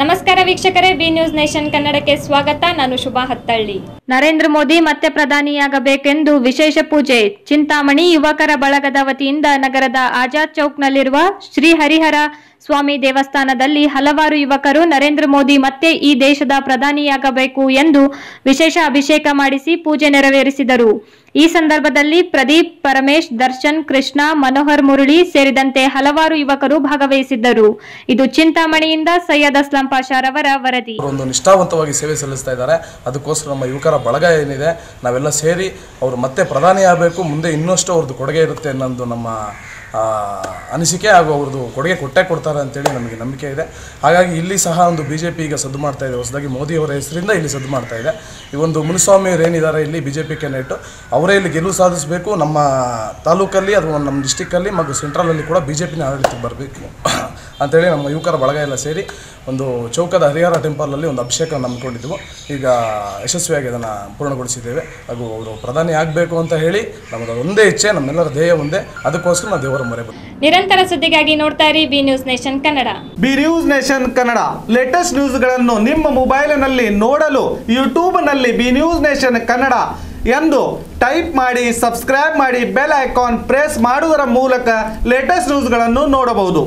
ನಮಸ್ಕಾರ ವೀಕ್ಷಕರೇ, B news nation ಕನ್ನಡಕ್ಕೆ ಸ್ವಾಗತ. ನಾನು ಶುಭಾ ಹತ್ತಳ್ಳಿ. ನರೇಂದ್ರ ಮೋದಿ ಮತ್ತೆ ಪ್ರಧಾನಿಯಾಗಬೇಕೆಂದು ವಿಶೇಷ ಪೂಜೆ. ಚಿಂತಾಮಣಿ ಯುವಕರ ಬಳಗದ ವತಿಯಿಂದ ನಗರದ ಆಜಾದ್ ಚೌಕ್ನಲ್ಲಿರುವ ಶ್ರೀ ಹರಿಹರ ಸ್ವಾಮಿ ದೇವಸ್ಥಾನದಲ್ಲಿ ಹಲವಾರು ಯುವಕರು ನರೇಂದ್ರ ಮೋದಿ ಮತ್ತೆ ಈ ದೇಶದ ಪ್ರಧಾನಿಯಾಗಬೇಕು ಎಂದು ವಿಶೇಷ ಅಭಿಷೇಕ ಮಾಡಿಸಿ ಪೂಜೆ ನೆರವೇರಿಸಿದರು. ಈ ಸಂದರ್ಭದಲ್ಲಿ ಪ್ರದೀಪ್, ಪರಮೇಶ್, ದರ್ಶನ್, ಕೃಷ್ಣ, ಮನೋಹರ್ ಮುರಳಿ ಸೇರಿದಂತೆ ಹಲವಾರು ಯುವಕರು ಭಾಗವಹಿಸಿದ್ದರು. ಇದು ಚಿಂತಾಮಣಿಯಿಂದ ಸೈಯದ್ ಅಸ್ಲಾಂ ಪಾಷಾರವರ ವರದಿ. ಅವರು ಒಂದು ನಿಷ್ಠಾವಂತವಾಗಿ ಸೇವೆ ಸಲ್ಲಿಸ್ತಾ ಇದ್ದಾರೆ. ಅದಕ್ಕೋಸ್ಕರ ನಮ್ಮ ಯುವಕರ ಬಳಗ ಏನಿದೆ, ನಾವೆಲ್ಲ ಸೇರಿ ಅವರು ಮತ್ತೆ ಪ್ರಧಾನಿ ಆಗಬೇಕು ಮುಂದೆ ಇನ್ನಷ್ಟು ಅವ್ರದ್ದು ಕೊಡುಗೆ ಇರುತ್ತೆ ಅನ್ನೋದು ನಮ್ಮ ಅನಿಸಿಕೆ ಹಾಗೂ ಅವ್ರದ್ದು ಕೊಡುಗೆ ಕೊಟ್ಟೇ ಕೊಡ್ತಾರೆ ಅಂತೇಳಿ ನಮಗೆ ನಂಬಿಕೆ ಇದೆ. ಹಾಗಾಗಿ ಇಲ್ಲಿ ಸಹ ಒಂದು ಬಿ ಜೆ ಪಿ ಈಗ ಸದ್ದು ಮಾಡ್ತಾ ಇದೆ. ಹೊಸದಾಗಿ ಮೋದಿಯವರ ಹೆಸರಿಂದ ಇಲ್ಲಿ ಸದ್ದು ಮಾಡ್ತಾ ಇದೆ. ಈ ಒಂದು ಮುನಿಸ್ವಾಮಿ ಅವ್ರು ಏನಿದ್ದಾರೆ ಇಲ್ಲಿ ಬಿ ಜೆ ಪಿ ಕ್ಯಾಂಡಿಡೇಟು, ಅವರೇ ಇಲ್ಲಿ ಗೆಲುವು ಸಾಧಿಸಬೇಕು. ನಮ್ಮ ತಾಲೂಕಲ್ಲಿ ಅಥವಾ ನಮ್ಮ ಡಿಸ್ಟಿಕ್ಕಲ್ಲಿ ಮತ್ತು ಸೆಂಟ್ರಲಲ್ಲಿ ಕೂಡ ಬಿ ಜೆ ಪಿನ ಆಡಳಿತಕ್ಕೆ ಬರಬೇಕು. ಅಂತೇಳಿ ನಮ್ಮ ಯುವಕರ ಬಳಗ ಎಲ್ಲ ಸೇರಿ ಒಂದು ಚೌಕದ ಹರಿಹರ ಟೆಂಪಲಲ್ಲಿ ಒಂದು ಅಭಿಷೇಕವನ್ನು ನಂಬಿಕೊಂಡಿದ್ದೆವು ಈಗ ಯಶಸ್ವಿಯಾಗಿ ಅದನ್ನು ಪೂರ್ಣಗೊಳಿಸಿದ್ದೇವೆ. ಹಾಗೂ ಅವರು ಪ್ರಧಾನಿ ಆಗಬೇಕು ಅಂತ ಹೇಳಿ ನಮ್ಮದು ಒಂದೇ ಇಚ್ಛೆ ನಮ್ಮೆಲ್ಲರ ಧ್ಯೇಯ ಒಂದೇ. ಅದಕ್ಕೋಸ್ಕರ ನಾವು ದೇವರ ಮೊರೆ. ನಿರಂತರ ಸುದ್ದಿಗಾಗಿ ನೋಡ್ತಾ ಇರಿ B news nation Kannada B news nation Kannada latest ನ್ಯೂಸ್ಗಳನ್ನು ನಿಮ್ಮ ಮೊಬೈಲಿನಲ್ಲಿ ನೋಡಲು ಯೂಟ್ಯೂಬ್ನಲ್ಲಿ ಬಿ ನ್ಯೂಸ್ ನೇಷನ್ ಕನ್ನಡ ಎಂದು ಟೈಪ್ ಮಾಡಿ ಸಬ್ಸ್ಕ್ರೈಬ್ ಮಾಡಿ ಬೆಲ್ ಐಕಾನ್ ಪ್ರೆಸ್ ಮಾಡುವುದರ ಮೂಲಕ ಲೇಟೆಸ್ಟ್ ನ್ಯೂಸ್ಗಳನ್ನು ನೋಡಬಹುದು.